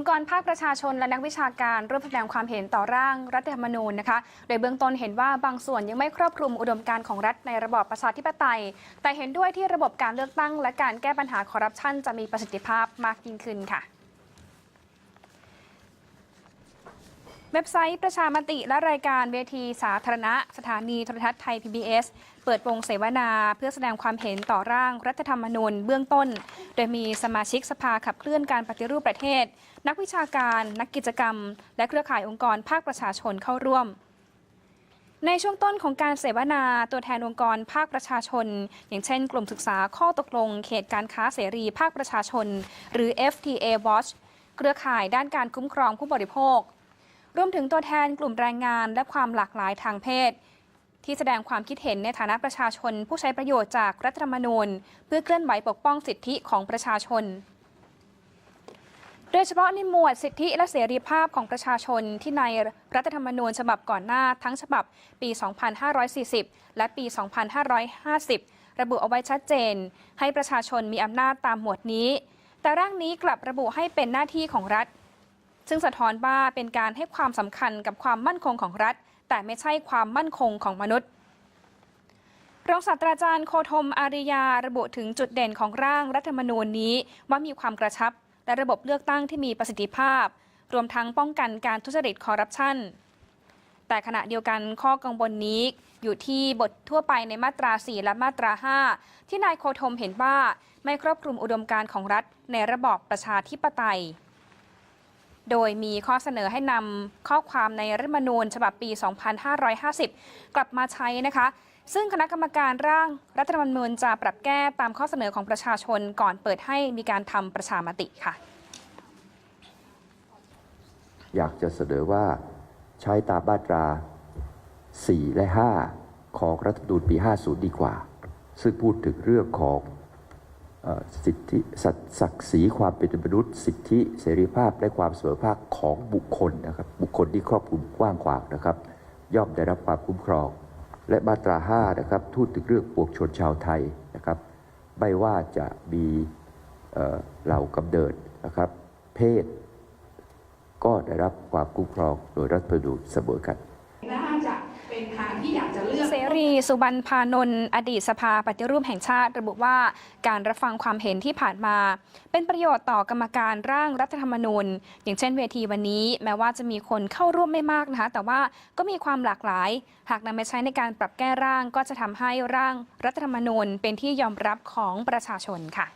องค์กรภาคประชาชนและนักวิชาการร่วมแสดงความเห็นต่อร่างรัฐธรรมนูญนะคะ โดยเบื้องต้นเห็นว่าบางส่วนยังไม่ครอบคลุมอุดมการณ์ของรัฐในระบอบประชาธิปไตย แต่เห็นด้วยที่ระบบการเลือกตั้ง และการแก้ปัญหาคอร์รัปชันจะมีประสิทธิภาพมากยิ่งขึ้นค่ะ เว็บไซต์ประชามติและรายการเวทีสาธารณะ สถานีโทรทัศน์ไทย PBS เปิดวงเสวนาเพื่อแสดงความเห็นต่อร่างรัฐธรรมนูญเบื้องต้น โดยมีสมาชิกสภาขับเคลื่อนการปฏิรูปประเทศ นักวิชาการ นักกิจกรรม และเครือข่ายองค์กรภาคประชาชนเข้าร่วมในช่วงต้นของการเสวนาตัวแทนองค์กรภาคประชาชน อย่างเช่น กลุ่มศึกษาข้อตกลง เขตการค้าเสรีภาคประชาชน หรือ FTA Watch เครือข่ายด้านการคุ้มครองผู้บริโภค รวมถึงตัวแทนกลุ่มแรงงานและความหลากหลายทางเพศ ที่แสดงความคิดเห็นในฐานะประชาชน ผู้ใช้ประโยชน์จากรัฐธรรมนูญ เพื่อเคลื่อนไหวปกป้องสิทธิของประชาชน โดยเฉพาะในหมวดสิทธิและเสรีภาพของประชาชนที่ในรัฐธรรมนูญฉบับก่อนหน้าทั้งฉบับปี 2540 และปี 2550ระบุเอาไว้ชัดเจน ให้ประชาชนมีอำนาจตามหมวดนี้ แต่ร่างนี้กลับระบุให้เป็นหน้าที่ของรัฐ ซึ่งสะท้อนว่าเป็นการให้ความสำคัญกับความมั่นคงของรัฐ แต่ไม่ใช่ความมั่นคงของมนุษย์รองศาสตราจารย์โคธมอาริยาระบุถึงจุดเด่นของร่างรัฐธรรมนูญนี้ ว่ามีความกระชับ และระบบเลือกตั้งที่มีประสิทธิภาพ รวมทั้งป้องกันการทุจริตคอร์รัปชันแต่ขณะเดียวกันข้อกังวลนี้ อยู่ที่บททั่วไปในมาตรา 4 และมาตรา 5 ที่นายโคธมเห็นว่าไม่ครอบคลุมอุดมการณ์ของรัฐในระบอบประชาธิปไตย โดยมีข้อเสนอให้นำข้อความในรัฐธรรมนูญฉบับปี 2550 กลับมาใช้นะคะ ซึ่งคณะกรรมการร่างรัฐธรรมนูญจะปรับแก้ตามข้อเสนอของประชาชนก่อนเปิดให้มีการทำประชามติค่ะ อยากจะเสนอว่าใช้ตามมาตรา 4 และ 5 ของรัฐธรรมนูญปี 50 ดีกว่า ซึ่งพูดถึงเรื่องของ สิทธิสัตย์ศักดิ์ศรีความเป็นมนุษย์ สิทธิเสรีภาพและความเสมอภาคของบุคคลนะครับ บุคคลที่ครอบคลุมกว้างขวางนะครับ ย่อมได้รับความคุ้มครอง และมาตรา5นะครับพูดถึงเรื่องปวงชนชาวไทยนะครับ ไม่ว่าจะมีเหล่ากำเนิดนะครับ เพศ ก็ได้รับความคุ้มครองโดยรัฐธรรมนูเสมอกัน น่าจะเป็นทาง ที่อยากจะเลือก เสรีสุบรรณพานนท์อดีตสภาปฏิรูปแห่งชาติ ระบุว่าการรับฟังความเห็นที่ผ่านมา เป็นประโยชน์ต่อกรรมการร่างรัฐธรรมนูญ อย่างเช่นเวทีวันนี้ แม้ว่าจะมีคนเข้าร่วมไม่มากนะคะแต่ว่าก็มีความหลากหลาย หากนำไปใช้ในการปรับแก้ร่างก็จะทำให้ร่างรัฐธรรมนูญเป็นที่ยอมรับของประชาชนค่ะ